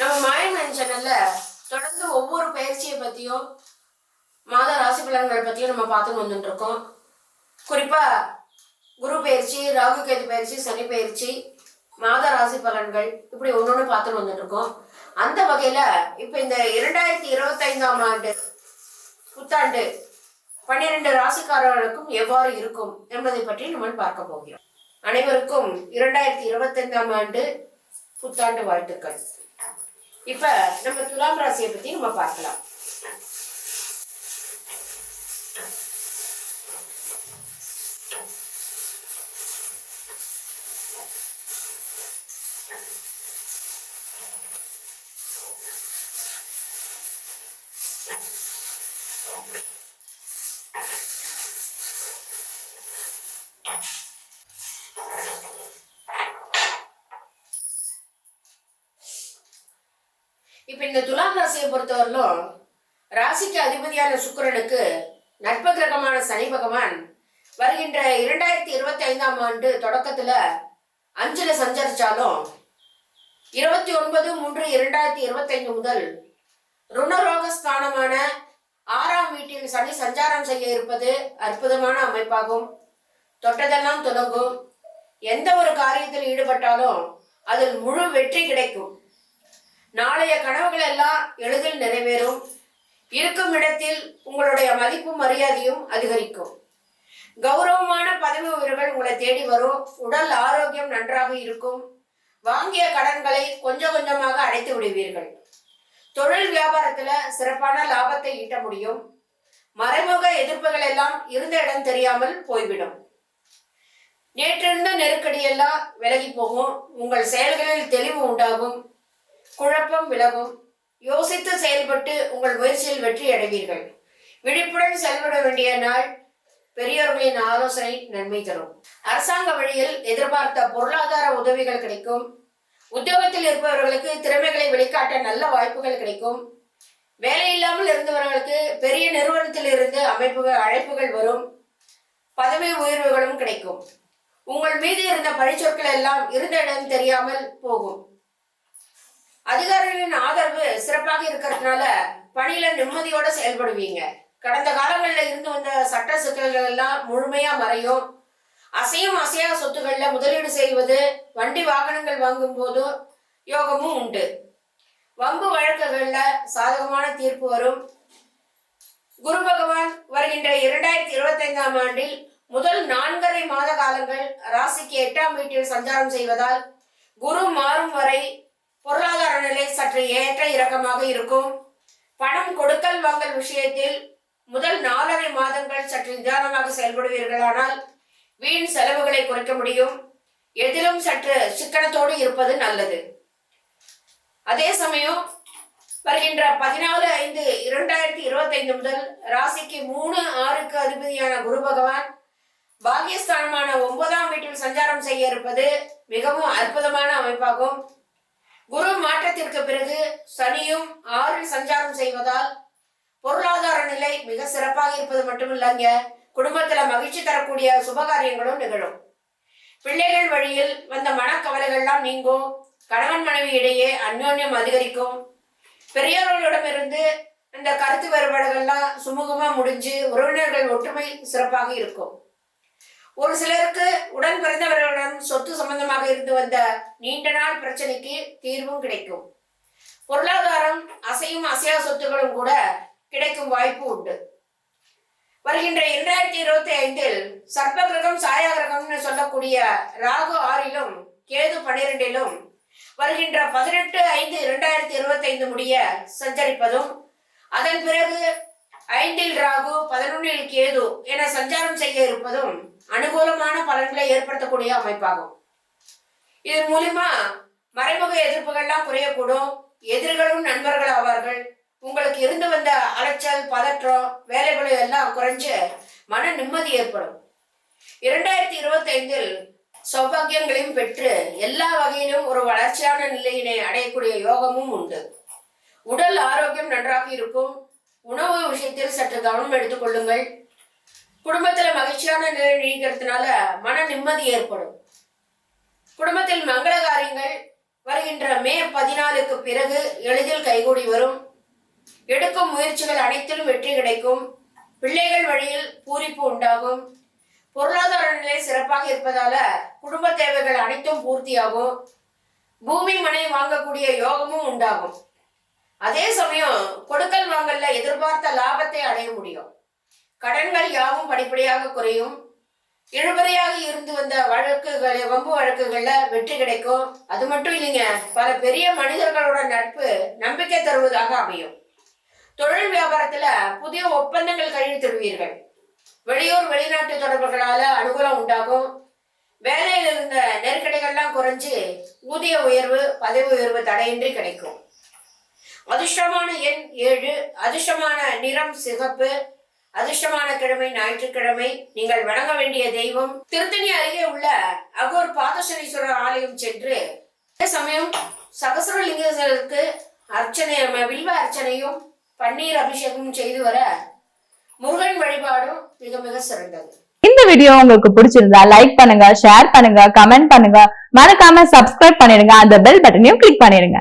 நம்ம மாயன் சேனல்ல தொடர்ந்து ஒவ்வொரு பயிற்சியை பத்தியும் மாத ராசி பலன்களை பத்தியும் நம்ம பார்த்துட்டு வந்துட்டு இருக்கோம் குறிப்பா குரு பயிற்சி ராகு கேது பயிற்சி சனி பயிற்சி மாத ராசி பலன்கள் இப்படி ஒன்னொன்னு பார்த்துட்டு வந்துட்டு இருக்கோம் அந்த வகையில இப்ப இந்த இரண்டாயிரத்தி இருபத்தைந்தாம் ஆண்டு புத்தாண்டு பன்னிரண்டு ராசிக்காரர்களுக்கும் எவ்வாறு இருக்கும் என்பதை பற்றி நம்ம பார்க்க போகிறோம். அனைவருக்கும் இரண்டாயிரத்தி இருபத்தைந்தாம் ஆண்டு புத்தாண்டு வாழ்த்துக்கள். இப்ப நம்ம துலாம் ராசியை பத்தி நம்ம பார்க்கலாம். இப்ப இந்த துலாம் ராசியை பொறுத்தவரையிலும் ராசிக்கு அதிபதியான சுக்கரனுக்கு நட்பு கிரகமான சனி பகவான் வருகின்ற இரண்டாயிரத்தி இருபத்தி ஐந்தாம் ஆண்டு தொடக்கத்துல அஞ்சுல சஞ்சரிச்சாலும் இருபத்தி ஒன்பது மூன்று இரண்டாயிரத்தி இருபத்தைந்து முதல் ருணரோக ஸ்தானமான ஆறாம் வீட்டில் சனி சஞ்சாரம் செய்ய இருப்பது அற்புதமான அமைப்பாகும். தொட்டதெல்லாம் தொடங்கும் எந்த ஒரு காரியத்தில் ஈடுபட்டாலும் அதில் முழு வெற்றி கிடைக்கும். நாளைய கனவுகள் எல்லாம் எளிதில் நிறைவேறும். இருக்கும் இடத்தில் உங்களுடைய மதிப்பும் மரியாதையும் அதிகரிக்கும். கௌரவமான பதவி உயர்வுகள் உங்களை தேடி வரும். உடல் ஆரோக்கியம் நன்றாக இருக்கும். வாங்கிய கடன்களை கொஞ்சம் கொஞ்சமாக அடைத்து விடுவீர்கள். தொழில் வியாபாரத்துல சிறப்பான லாபத்தை ஈட்ட முடியும். மறைமுக எதிர்ப்புகள் எல்லாம் இருந்த இடம் தெரியாமல் போய்விடும். நேற்றிருந்த நெருக்கடி எல்லாம் விலகி போகும். உங்கள் செயல்களில் தெளிவு உண்டாகும். குழப்பம் விலகும். யோசித்து செயல்பட்டு உங்கள் முயற்சியில் வெற்றி அடைவீர்கள். விழிப்புடன் செயல்பட வேண்டிய நாள் பெரியோர்களின் ஆலோசனை நன்மை தரும். அரசாங்க வழியில் எதிர்பார்த்த பொருளாதார உதவிகள் கிடைக்கும். உத்தியோகத்தில் இருப்பவர்களுக்கு திறமைகளை வெளிக்காட்ட நல்ல வாய்ப்புகள் கிடைக்கும். வேலை இல்லாமல் இருந்தவர்களுக்கு பெரிய நிறுவனத்தில் இருந்து அமைப்புகள் அழைப்புகள் வரும். பதவி உயர்வுகளும் கிடைக்கும். உங்கள் மீது இருந்த பழிச்சொற்கள் எல்லாம் இருந்த இடம் தெரியாமல் போகும். அதிகாரிகளின் ஆதரவு சிறப்பாக இருக்கிறதுனால பணியில நிம்மதியோட செயல்படுவீங்க. கடந்த காலங்களில் இருந்து வந்த சட்ட சிக்கல்கள் எல்லாம் முழுமையா மறையும். அசையும் அசையா சொத்துக்கள்ல முதலீடு செய்வது வண்டி வாகனங்கள் வாங்கும் போது யோகமும் உண்டு. வம்பு வழக்குகள்ல சாதகமான தீர்ப்பு வரும். குரு பகவான் வருகின்ற இரண்டாயிரத்தி இருபத்தைந்தாம் ஆண்டில் முதல் நான்கரை மாத காலங்கள் ராசிக்கு எட்டாம் வீட்டில் சஞ்சாரம் செய்வதால் குரு மாறும் வரை பொருளாதார நிலை சற்று ஏற்ற இறக்கமாக இருக்கும். பணம் கொடுக்கல் வாங்கல் விஷயத்தில் முதல் நாலரை மாதங்கள் சற்று நிதானமாக செயல்படுவீர்களானால் வீண் செலவுகளை குறைக்க முடியும். எதிலும் சற்று சிக்கனத்தோடு இருப்பது நல்லது. அதே சமயம் வருகின்ற பதினாலு ஐந்து இரண்டாயிரத்தி இருபத்தைந்து முதல் ராசிக்கு மூணு ஆறுக்கு அதிபதியான குரு பகவான் பாகியஸ்தானமான ஒன்பதாம் வீட்டில் சஞ்சாரம் செய்ய இருப்பது மிகவும் அற்புதமான அமைப்பாகும். குரு மாற்றத்திற்கு பிறகு சனியும் ஆறில் சஞ்சாரம் செய்வதால் பொருளாதார நிலை மிக சிறப்பாக இருப்பது மட்டுமில்லங்க. குடும்பத்துல மகிழ்ச்சி தரக்கூடிய சுபகாரியங்களும் நிகழும். பிள்ளைகள் வழியில் வந்த மனக்கவலைகள்லாம் நீங்கும். கணவன் மனைவி இடையே அந்யோன்யம் அதிகரிக்கும். பெரியவர்களிடமிருந்து இந்த கருத்து வேறுபாடுகள்லாம் சுமூகமா முடிஞ்சு உறவினர்கள் ஒற்றுமை சிறப்பாக இருக்கும். ஒரு சிலருக்கு உடன் பிறந்தவர்களுடன் சொத்து சம்பந்தமாக இருந்து வந்த நீண்ட நாள் பிரச்சனைக்கு தீர்வும் கிடைக்கும். பொருளாதாரம் அசையும் அசையா சொத்துகளும் கூட கிடைக்கும் வாய்ப்பு உண்டு. வருகின்ற இரண்டாயிரத்தி இருபத்தி ஐந்தில் சர்ப்ப கிரகம் சாயா கிரகம்னு சொல்லக்கூடிய ராகு ஆறிலும் கேது பன்னிரெண்டிலும் வருகின்ற பதினெட்டு ஐந்து இரண்டாயிரத்தி இருபத்தி ஐந்து முடிய சஞ்சரிப்பதும் அதன் பிறகு ஐந்தில் ராகு பதினொன்னில் கேது என சஞ்சாரம் செய்ய இருப்பதும் அனுகூலமான பலன்களை ஏற்படுத்தக்கூடிய அமைப்பாகும். இதன் மூலியமா மறைமுக எதிர்ப்புகள்லாம் குறையக்கூடும். எதிரிகளும் நண்பர்கள் ஆவார்கள். உங்களுக்கு இருந்து வந்த அலைச்சல் பதற்றம் வேலைகளும் எல்லாம் குறைஞ்சு மன நிம்மதி ஏற்படும். இரண்டாயிரத்தி இருபத்தி ஐந்தில் சௌபாகியங்களையும் பெற்று எல்லா வகையிலும் ஒரு வளர்ச்சியான நிலையினை அடையக்கூடிய யோகமும் உண்டு. உடல் ஆரோக்கியம் நன்றாக இருக்கும். உணவு விஷயத்தில் சற்று கவனம் எடுத்துக்கொள்ளுங்கள் குடும்பத்துல மகிழ்ச்சியான நிலை நீக்கிறதுனால மன நிம்மதி ஏற்படும். குடும்பத்தில் மங்கள காரியங்கள் வருகின்ற மே பதினாலுக்கு பிறகு எளிதில் கைகூடி வரும். எடுக்கும் முயற்சிகள் அனைத்திலும் வெற்றி கிடைக்கும். பிள்ளைகள் வழியில் பூரிப்பு உண்டாகும். பொருளாதார நிலை சிறப்பாக இருப்பதால குடும்ப தேவைகள் அனைத்தும் பூர்த்தியாகும். பூமி மனை வாங்கக்கூடிய யோகமும் உண்டாகும். அதே சமயம் கொடுக்கல் வாங்கல்ல எதிர்பார்த்த லாபத்தை அடைய முடியும். கடன்கள் யாவும் படிப்படியாக குறையும். இழுபறையாக இருந்து வந்த வழக்குகள் வம்பு வழக்குகள்ல வெற்றி கிடைக்கும். அது மட்டும் இல்லைங்க பல பெரிய மனிதர்களோட நட்பு நம்பிக்கை தருவதாக அமையும். தொழில் வியாபாரத்துல புதிய ஒப்பந்தங்கள் கையெழுத்திடுவீர்கள். வெளியூர் வெளிநாட்டு தொடர்புகளால அனுகூலம் உண்டாகும். வேலையில் இருந்த நெருக்கடிகள்லாம் குறைஞ்சு ஊதிய உயர்வு பதவி உயர்வு தடையின்றி கிடைக்கும். அதிர்ஷ்டமான எண் ஏழு அதிர்ஷ்டமான நிறம் சிகப்பு அதிர்ஷ்டமான கிழமை ஞாயிற்றுக்கிழமை. நீங்கள் வணங்க வேண்டிய தெய்வம். திருத்தணி அருகே உள்ள அகோர் பாதசனீஸ்வரர் ஆலயம் சென்று அதே சமயம் சகசரலிங்கருக்கு அர்ச்சனை வில்வ அர்ச்சனையும் பன்னீர் அபிஷேகமும் செய்து வர முருகன் வழிபாடும் மிக மிக சிறந்தது. இந்த வீடியோ உங்களுக்கு பிடிச்சிருந்தா லைக் பண்ணுங்க ஷேர் பண்ணுங்க கமெண்ட் பண்ணுங்க. மறக்காம சப்ஸ்கிரைப் பண்ணிடுங்க. அந்த பெல் பட்டனையும் கிளிக் பண்ணிடுங்க.